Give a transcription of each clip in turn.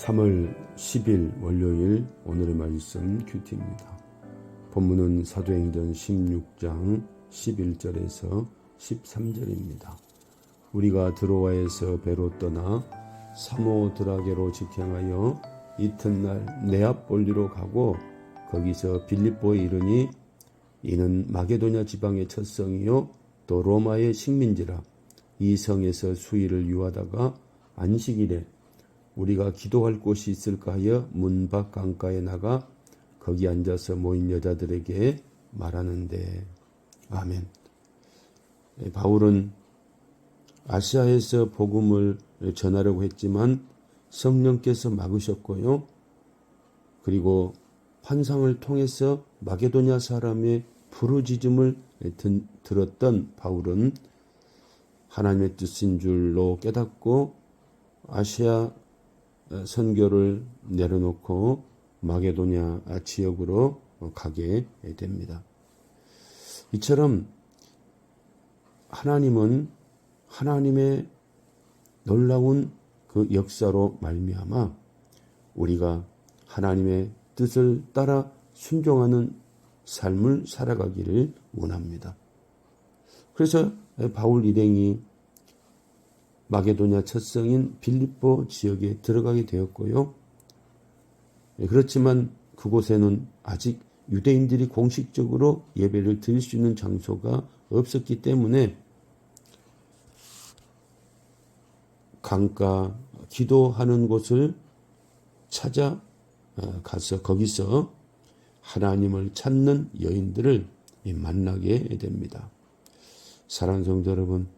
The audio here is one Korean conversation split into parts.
3월 10일 월요일 오늘의 말씀 큐티입니다. 본문은 사도행전 16장 11절에서 13절입니다. 우리가 드로아에서 배로 떠나 사모드라게로 직행하여 이튿날 네아폴리로 가고 거기서 빌립보에 이르니 이는 마게도냐 지방의 첫 성이요 또 로마의 식민지라 이 성에서 수일을 유하다가 안식일에 우리가 기도할 곳이 있을까 하여 문 밖 강가에 나가 거기 앉아서 모인 여자들에게 말하는데 아멘. 예, 바울은 아시아에서 복음을 전하려고 했지만 성령께서 막으셨고요. 그리고 환상을 통해서 마게도냐 사람의 부르짖음을 들었던 바울은 하나님의 뜻인 줄로 깨닫고 아시아 선교를 내려놓고 마게도냐 지역으로 가게 됩니다. 이처럼 하나님은 하나님의 놀라운 그 역사로 말미암아 우리가 하나님의 뜻을 따라 순종하는 삶을 살아가기를 원합니다. 그래서 바울 일행이 마게도냐 첫성인 빌립보 지역에 들어가게 되었고요. 그렇지만 그곳에는 아직 유대인들이 공식적으로 예배를 드릴 수 있는 장소가 없었기 때문에 강가 기도하는 곳을 찾아 가서 거기서 하나님을 찾는 여인들을 만나게 됩니다. 사랑하는 성도 여러분,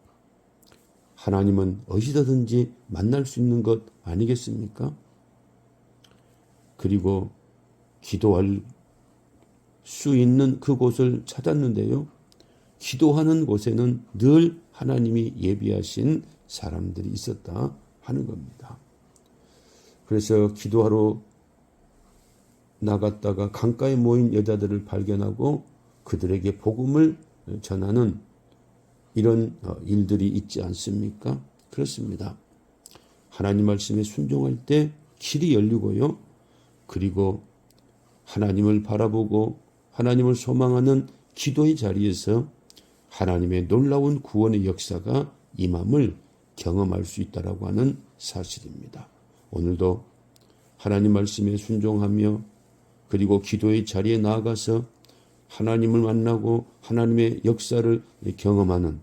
하나님은 어디서든지 만날 수 있는 것 아니겠습니까? 그리고 기도할 수 있는 그곳을 찾았는데요. 기도하는 곳에는 늘 하나님이 예비하신 사람들이 있었다 하는 겁니다. 그래서 기도하러 나갔다가 강가에 모인 여자들을 발견하고 그들에게 복음을 전하는 이런 어, 일들이 있지 않습니까? 그렇습니다. 하나님 말씀에 순종할 때 길이 열리고요. 그리고 하나님을 바라보고 하나님을 소망하는 기도의 자리에서 하나님의 놀라운 구원의 역사가 임함을 경험할 수 있다라고 하는 사실입니다. 오늘도 하나님 말씀에 순종하며 그리고 기도의 자리에 나아가서 하나님을 만나고 하나님의 역사를 경험하는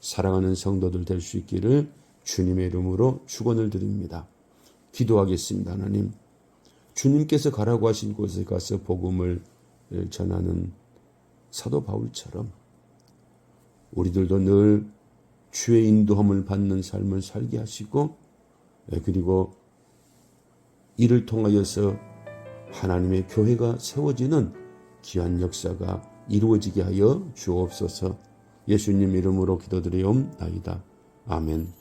사랑하는 성도들 될 수 있기를 주님의 이름으로 축원을 드립니다. 기도하겠습니다. 하나님. 주님께서 가라고 하신 곳에 가서 복음을 전하는 사도 바울처럼 우리들도 늘 주의 인도함을 받는 삶을 살게 하시고 그리고 이를 통하여서 하나님의 교회가 세워지는 귀한 역사가 이루어지게 하여 주옵소서 예수님 이름으로 기도드리옵나이다. 아멘.